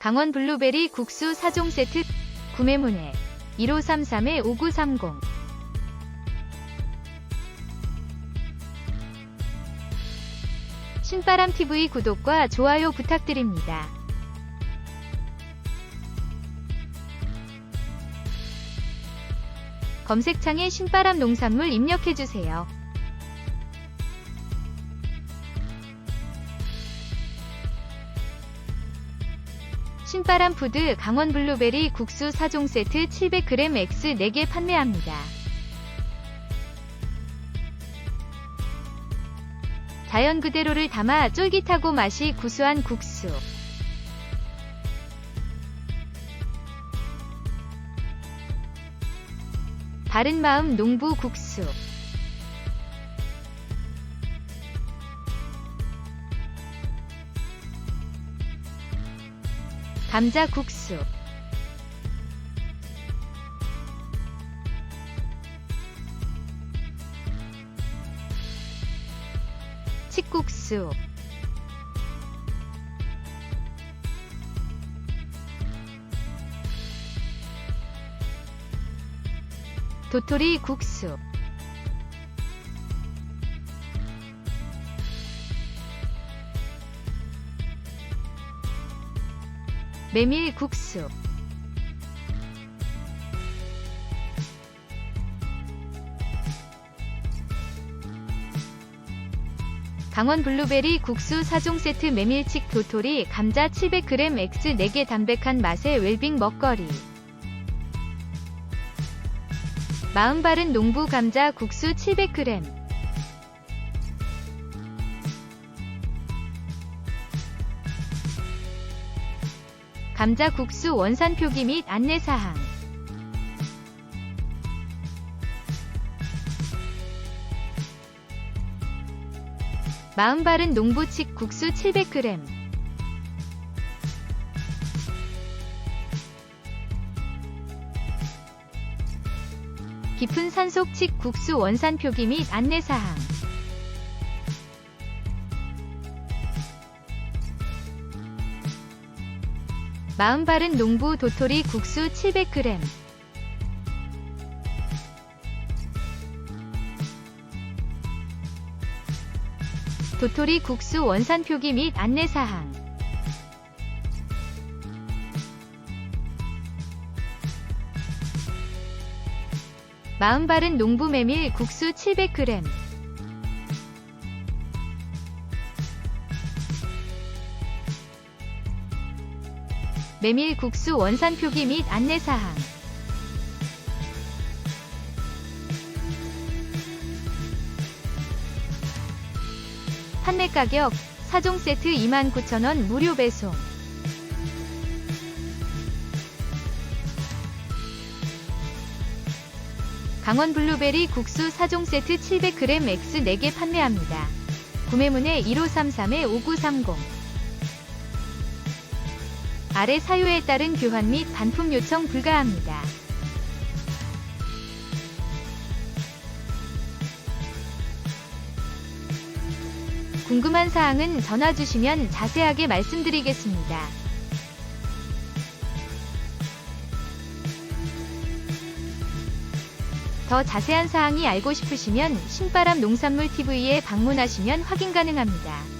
강원 블루베리 국수 4종 세트 구매 문의 1533-5930 신바람TV 구독과 좋아요 부탁드립니다. 검색창에 신바람 농산물 입력해주세요. 신바람 푸드 강원 블루베리 국수 4종 세트 700g X 4개 판매합니다. 자연 그대로를 담아 쫄깃하고 맛이 구수한 국수. 바른 마음 농부 국수. 감자 국수. 칡국수. 도토리 국수. 메밀 국수. 강원 블루베리 국수 4종 세트 메밀칩 도토리 감자 700g X 4개 담백한 맛의 웰빙 먹거리 마음 바른 농부 감자 국수 700g 감자 국수 원산 표기 및 안내 사항. 마음 바른 농부칩 국수 700g 깊은 산속칩 국수 원산 표기 및 안내 사항 마음 바른 농부 도토리 국수 700g 도토리 국수 원산 표기 및 안내 사항. 마음 바른 농부 메밀 국수 700g 메밀 국수 원산 표기 및 안내 사항. 판매 가격 4종 세트 29,000원 무료 배송. 강원 블루베리 국수 4종 세트 700g X 4개 판매합니다. 구매문의 1533-5930 아래 사유에 따른 교환 및 반품 요청 불가합니다. 궁금한 사항은 전화 주시면 자세하게 말씀드리겠습니다. 더 자세한 사항이 알고 싶으시면 신바람 농산물 TV에 방문하시면 확인 가능합니다.